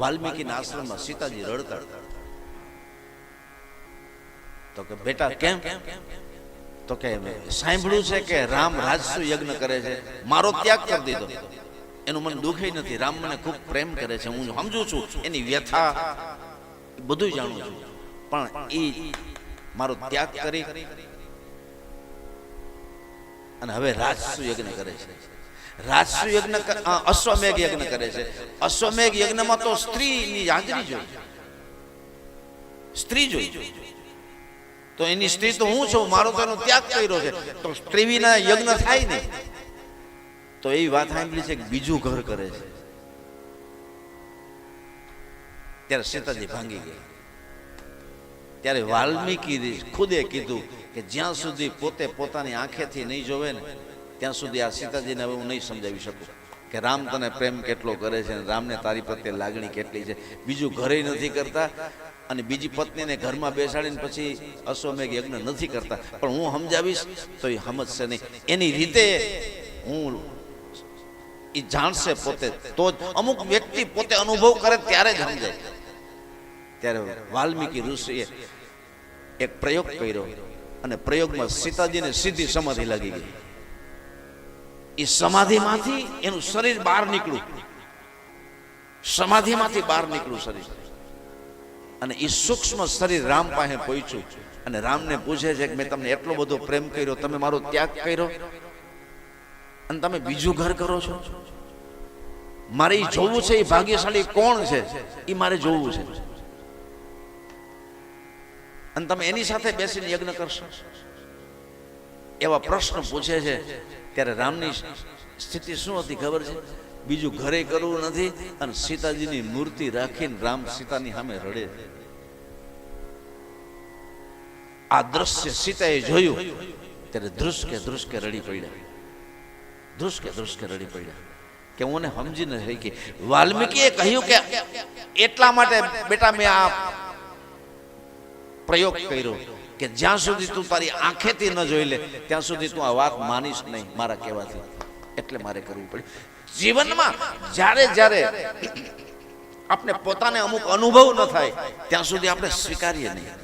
વાલ્મીકીના આશ્રમમાં સીતાજી રડતા તો કે, બેટા, કેમ? તો કે, સાંભળ્યું છે કે રામ રાજસુ યજ્ઞ કરે છે. મારો ત્યાગ કરી દીધો. એનું મને દુઃખ નથી. રામ મને ખૂબ પ્રેમ કરે છે. હું સમજુ છું એની વ્યથા. બધું જાણું છું. પણ એ મારો ત્યાગ કરી અને હવે રાજસુ યજ્ઞ કરે છે. રાજસુ યજ્ઞ અશ્વમેઘ યજ્ઞ કરે છે. અશ્વમેઘ યજ્ઞમાં તો સ્ત્રીની હાજરી જોઈ. સ્ત્રી જોઈ. તો એની સ્ત્રી તો હું છું, મારો તો એનો ત્યાગ કર્યો છે. તો સ્ત્રી વિના યજ્ઞ થાય નહીં. તો એ વાત સાંભળી છે કે બીજું ઘર કરે છે. ત્યારે સીતાજી ભાંગી ગઈ ત્યારે વાલ્મીકી ખુદે કીધું કે જ્યાં સુધી પોતે પોતાની આંખેથી નહીં જોવે ને, ત્યાં સુધી આ સીતાજીને હવે હું નહીં સમજાવી શકું કે રામ તને પ્રેમ કેટલો કરે છે રામને તારી પ્રત્યે લાગણી કેટલી છે. બીજું ઘરે નથી કરતા અને બીજી પત્નીને ઘરમાં બેસાડીને પછી અશ્વમેઘ યજ્ઞ નથી કરતા. પણ હું સમજાવીશ તો એ સમજશે નહીં. એની રીતે હું એ જાણશે પોતે તો જ. અમુક વ્યક્તિ પોતે અનુભવ કરે ત્યારે જ સમજાય. ત્યારે વાલ્મીકી ઋષિએ એક પ્રયોગ કર્યો અને પ્રયોગમાં સીતાજીને સીધી સમાધિ લાગી ગઈ. એ સમાધિમાંથી એનું શરીર બહાર નીકળ્યું. સમાધિમાંથી બહાર નીકળ્યું શરીર. અને એ સૂક્ષ્મ શરીર રામ પાસે પહોંચ્યું અને રામને પૂછે છે કે મેં તમને એટલો બધો પ્રેમ કર્યો, તમે મારો ત્યાગ કર્યો? અને તમે બીજું ઘર કરો છો? મારે એ જોવું છે એ ભાગ્યશાળી કોણ છે? એ મારે જોવું છે. અને તમે એની સાથે બેસીને યજ્ઞ કરશો? એવા પ્રશ્ન પૂછે છે, ત્યારે રામની સ્થિતિ શું હતી ખબર છે? બીજું ઘરે કરવું નથી અને સીતાજીની મૂર્તિ રાખીને રામ સીતાની સામે રડે આ દ્રશ્ય સીતાએ જોયું, ત્યારે ધ્રુસકે ધ્રુસકે રડી પડ્યા. ધ્રુસકે ધ્રુસકે રડી પડ્યા. કે હું સમજી ન શકી વાલ્મીકીએ કહ્યું કે એટલા માટે બેટા મેં આ પ્રયોગ કર્યો કે જ્યાં સુધી તું તારી આંખેથી ન જોઈ લે, ત્યાં સુધી તું આ વાત માનીશ નહીં મારા કહેવાથી. એટલે મારે કરવું પડ્યું. જીવનમાં જ્યારે જ્યારે આપણે પોતાને અમુક અનુભવ ન થાય, ત્યાં સુધી આપણે સ્વીકારીએ નહીં.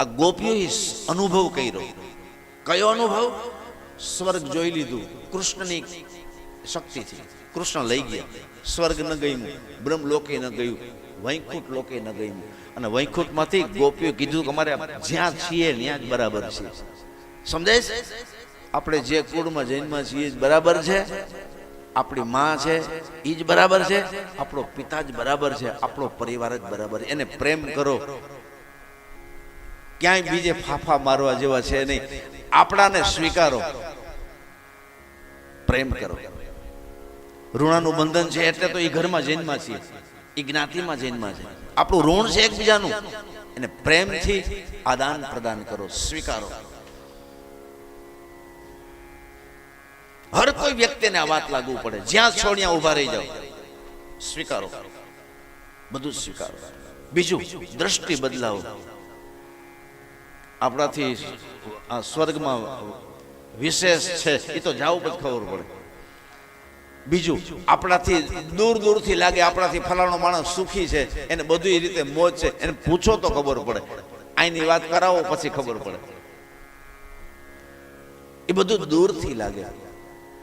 આ ગોપીઓએ અનુભવ કર્યો. કયો અનુભવ? સ્વર્ગ જોઈ લીધું. કૃષ્ણની શક્તિથી. કૃષ્ણ લઈ ગયા. સ્વર્ગ ન ગયું. બ્રહ્મલોકે ન ગયું. વૈકુંઠ લોકે ન ગયું અને વૈકુંઠમાંથી ગોપીઓ કીધું કે અમારે જ્યાં છીએ ત્યાં જ બરાબર છે. સમજાય છે? આપણે જે કુળમાં જન્મ છીએ જ બરાબર છે. આપણી માં છે એ જ બરાબર છે. આપણો પિતા જ બરાબર છે. આપણો પરિવાર જ બરાબર એને પ્રેમ કરો. ક્યાંય બીજે ફાફા મારવા જેવા છે નહીં. આપણાને સ્વીકારો. પ્રેમ કરો. ઋણાનું બંધન છે. એટલે તો એ ઘરમાં જૈનમાં છીએ એ જ્ઞાતિમાં જૈનમાં છે. આપણું ઋણ છે એકબીજાનું. એને પ્રેમથી આદાન પ્રદાન કરો, સ્વીકારો. હર કોઈ વ્યક્તિને આ વાત લાગુ પડે. જ્યાં છોડ્યા ઊભા રહી જાઓ. સ્વીકારો. બધું સ્વીકારો. બીજું, દ્રષ્ટિ બદલાવો. આપણાથી આ સ્વર્ગમાં વિશેષ છે. એ તો જાવું પછી ખબર પડે. બીજું, આપણાથી દૂર દૂરથી લાગે આપણાથી ફલાણો માણસ સુખી છે એને બધી રીતે મોજ છે. એને પૂછો તો ખબર પડે. આની વાત કરાવો પછી ખબર પડે. એ બધું દૂરથી લાગે.